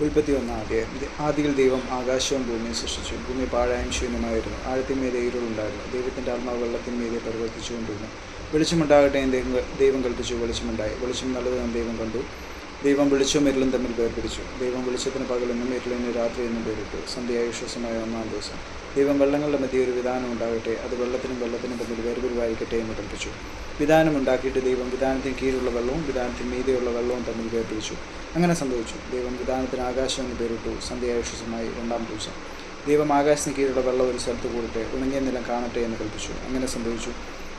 ഉൽപ്പത്തി ഒന്നാം അധ്യായം ആദ്യയിൽ ദൈവം ആകാശവും ഭൂമിയും സൃഷ്ടിച്ചു. ഭൂമി പാഴായും ശൂന്യമായിരുന്നു ആഴത്തിന്മേലെ ഇരുളുണ്ടായിരുന്നു. ദൈവത്തിന്റെ ആത്മാവ് വെള്ളത്തിന്മേലെ പരിവർത്തിച്ചുകൊണ്ടിരുന്നു. വെളിച്ചമുണ്ടാകട്ടെ എന്ന് ദൈവം കൽപ്പിച്ചു. വെളിച്ചമുണ്ടായി. വെളിച്ചം നല്ലതെന്ന് ദൈവം കണ്ടു. ദൈവം വിളിച്ചും ഇരുളും തമ്മിൽ വേർപിരിച്ചു ദൈവം വിളിച്ചതിന് പകലെന്നും ഇരുളിന് രാത്രി എന്നും പേരിട്ടു. സന്ധ്യായുശ്വാസമായ ഒന്നാം ദിവസം. ദൈവം വെള്ളങ്ങളുടെ മധ്യ ഒരു വിധാനം ഉണ്ടാകട്ടെ. അത് വെള്ളത്തിനും വെള്ളത്തിനും തമ്മിൽ വേർപിരിവായിരിക്കട്ടെ എന്ന് കൽപ്പിച്ചു. വിധാനം ഉണ്ടാക്കിയിട്ട് ദൈവം വിധാനത്തിന് കീഴിലുള്ള വെള്ളവും വിധാനത്തിന് മീതെയുള്ള വെള്ളവും തമ്മിൽ വേർപിരിച്ചു അങ്ങനെ സംഭവിച്ചു. ദൈവം വിധാനത്തിന് ആകാശം എന്ന് പേരിട്ടു. സന്ധ്യായുശ്വാസമായി രണ്ടാം ദിവസം. ദൈവം ആകാശത്തിന് കീഴിലുള്ള വെള്ളം ഒരു സ്ഥലത്ത് കൂടട്ടെ. ഉണങ്ങിയ നിലം കാണട്ടെ എന്ന് കൽപ്പിച്ചു. അങ്ങനെ സംഭവിച്ചു.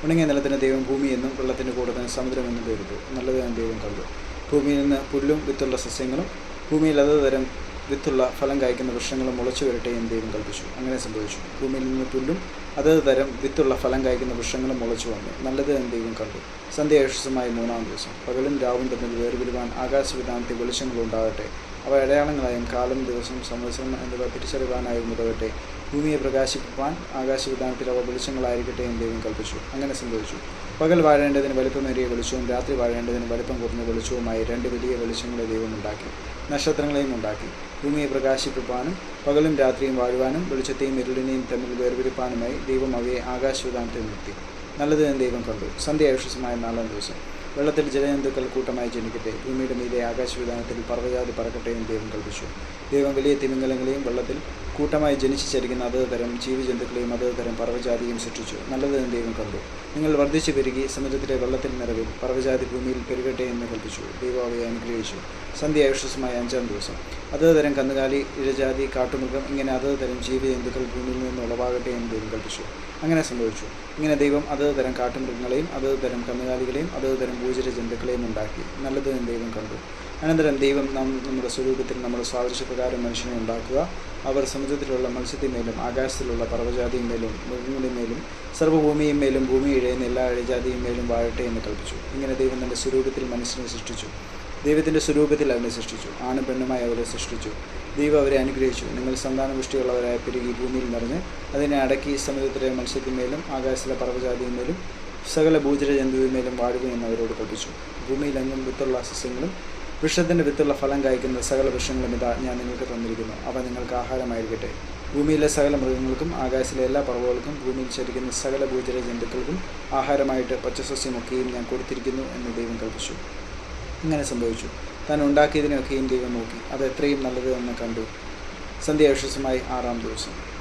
ഉണങ്ങിയ നിലത്തിന് ദൈവം ഭൂമിയെന്നും വെള്ളത്തിന്റെ കൂടെ തന്നെ സമുദ്രമെന്നും പേരിട്ടു. നല്ലത് ഞാൻ ദൈവം കണ്ടു. ഭൂമിയിൽ നിന്ന് പുല്ലും വിത്തുള്ള സസ്യങ്ങളും ഭൂമിയിൽ അതത് തരം വിത്തുള്ള ഫലം കായ്ക്കുന്ന വൃക്ഷങ്ങളും മുളച്ചു വരട്ടെ എന്ന് ദൈവം കൽപ്പിച്ചു. അങ്ങനെ സംഭവിച്ചു. ഭൂമിയിൽ നിന്ന് പുല്ലും അതത് തരം വിത്തുള്ള ഫലം കായ്ക്കുന്ന വൃക്ഷങ്ങളും മുളച്ചു വന്നു. നല്ലത് എന്ന് ദൈവം കണ്ടു. സന്ധ്യായുഷസമായ മൂന്നാം ദിവസം. പകലും രാവും തമ്മിൽ വേർപിരിവാൻ ആകാശവിധാനത്തിൽ വെളിച്ചങ്ങളുണ്ടാകട്ടെ അവ അടയാളങ്ങളായും കാലം ദിവസം സംവത്സരം എന്നിവ തിരിച്ചറിവാനായും ഉതകട്ടെ ഭൂമിയെ പ്രകാശിപ്പാൻ ആകാശവിധാനത്തിൽ അവ വെളിച്ചങ്ങളായിരിക്കട്ടെ എന്ന് ദൈവം കൽപ്പിച്ചു. അങ്ങനെ സംഭവിച്ചു. പകൽ വാഴേണ്ടതിന് വലിപ്പമേറിയ വെളിച്ചവും രാത്രി വാഴേണ്ടതിന് വലിപ്പം കുറഞ്ഞ വെളിച്ചവുമായി രണ്ട് വലിയ വെളിച്ചങ്ങളെ ദൈവം ഉണ്ടാക്കി നക്ഷത്രങ്ങളെയും ഉണ്ടാക്കി. ഭൂമിയെ പ്രകാശിപ്പിക്കാനും പകലും രാത്രിയും വാഴുവാനും വെളിച്ചത്തെയും ഇരുളിനെയും തമ്മിൽ വേർപിരിപ്പാനുമായി ദൈവം അവയെ ആകാശവിധാനത്തിൽ നിർത്തി. നല്ലത് എന്ന് ദൈവം കണ്ടു. സന്ധ്യാവിശ്വസമായ നാലാം ദിവസം. വെള്ളത്തിൽ ജലജന്തുക്കൾ കൂട്ടമായി ജനിക്കട്ടെ. ഭൂമിയുടെ മീതെ ആകാശവിധാനത്തിൽ പർവജാതി പറക്കട്ടെ എന്ന് ദൈവം കൽപ്പിച്ചു. ദൈവം വലിയ തിമിംഗലങ്ങളെയും വെള്ളത്തിൽ കൂട്ടമായി ജനിച്ചു ചരിക്കുന്ന അതത് തരം ജീവിജന്തുക്കളെയും അതത് തരം പർവജാതിയും സൃഷ്ടിച്ചു. നല്ലത് എന്ന് ദൈവം കണ്ടു. നിങ്ങൾ വർദ്ധിച്ചു പെരുകി സമുദ്രത്തിലെ വെള്ളത്തിൽ നിറവിൽ പർവജാതി ഭൂമിയിൽ പെരുകട്ടെ എന്ന് കൽപ്പിച്ചു. ദൈവം അവയെ അനുഗ്രഹിച്ചു. സന്ധ്യാവിശ്വസമായ അഞ്ചാം ദിവസം. അതത് തരം കന്നുകാലി ഇഴജാതി കാട്ടുമൃഗം ഇങ്ങനെ അതത് തരം ജീവജന്തുക്കൾ ഭൂമിയിൽ നിന്ന് ഉളവാകട്ടെ എന്ന് ദൈവം കൽപ്പിച്ചു. അങ്ങനെ സംഭവിച്ചു. ഇങ്ങനെ ദൈവം അതത് തരം കാട്ടുമൃഗങ്ങളെയും അതത് തരം കന്നുകാലികളെയും അതത് തരം ഭൂചര ജന്തുക്കളെയും ഉണ്ടാക്കി. നല്ലത് ദൈവം കണ്ടു. അനന്തരം ദൈവം നാം നമ്മുടെ സ്വരൂപത്തിൽ നമ്മുടെ സ്വാദൃശ്യപ്രകാരം മനുഷ്യനെ ഉണ്ടാക്കുക. അവർ സമുദ്രത്തിലുള്ള മത്സ്യത്തിന്മേലും ആകാശത്തിലുള്ള പർവജാതിയുമേലും മൃഗങ്ങളുമേലും സർവഭൂമിയുമേലും ഭൂമി ഇഴയുന്ന എല്ലാ ഇഴജാതിയുമേലും വാഴട്ടെ എന്ന് കൽപ്പിച്ചു. ഇങ്ങനെ ദൈവം തന്റെ സ്വരൂപത്തിൽ മനുഷ്യനെ സൃഷ്ടിച്ചു. ദൈവത്തിന്റെ സ്വരൂപത്തിൽ അവനെ സൃഷ്ടിച്ചു. ആണും പെണ്ണുമായി അവരെ സൃഷ്ടിച്ചു. ദൈവം അവരെ അനുഗ്രഹിച്ചു. നിങ്ങൾ സന്താനപുഷ്ടിയുള്ളവരായ പെരുകി ഭൂമിയിൽ നിറഞ്ഞ് അതിനെ അടക്കി സമുദ്രത്തിലെ മത്സ്യത്തിന്മേലും ആകാശത്തിലെ പർവജാതിയുമേലും സകല ഭൂചര ജന്തുവിന്മേലും വാഴുക എന്ന് അവരോട് കൽപ്പിച്ചു. ഭൂമിയിലെങ്ങും വിത്തുള്ള സസ്യങ്ങളും വൃക്ഷത്തിന്റെ വിത്തുള്ള ഫലം കായ്ക്കുന്ന സകല വൃക്ഷങ്ങളും ഇതാ ഞാൻ നിങ്ങൾക്ക് തന്നിരിക്കുന്നു. അവ നിങ്ങൾക്ക് ആഹാരമായിരിക്കട്ടെ. ഭൂമിയിലെ സകല മൃഗങ്ങൾക്കും ആകാശത്തിലെ എല്ലാ പറവുകൾക്കും ഭൂമിയിൽ ചരിക്കുന്ന സകല ഭൂചര ജന്തുക്കൾക്കും ആഹാരമായിട്ട് പച്ചസസ്യമൊക്കെയും ഞാൻ കൊടുത്തിരിക്കുന്നു എന്ന് ദൈവം കൽപ്പിച്ചു. ഇങ്ങനെ സംഭവിച്ചു. താൻ ഉണ്ടാക്കിയതിനെയൊക്കെയും ദൈവം നോക്കി. അത് എത്രയും നല്ലത് എന്ന് കണ്ടു. സന്ധ്യാവിശ്വസമായി ആറാം ദിവസം.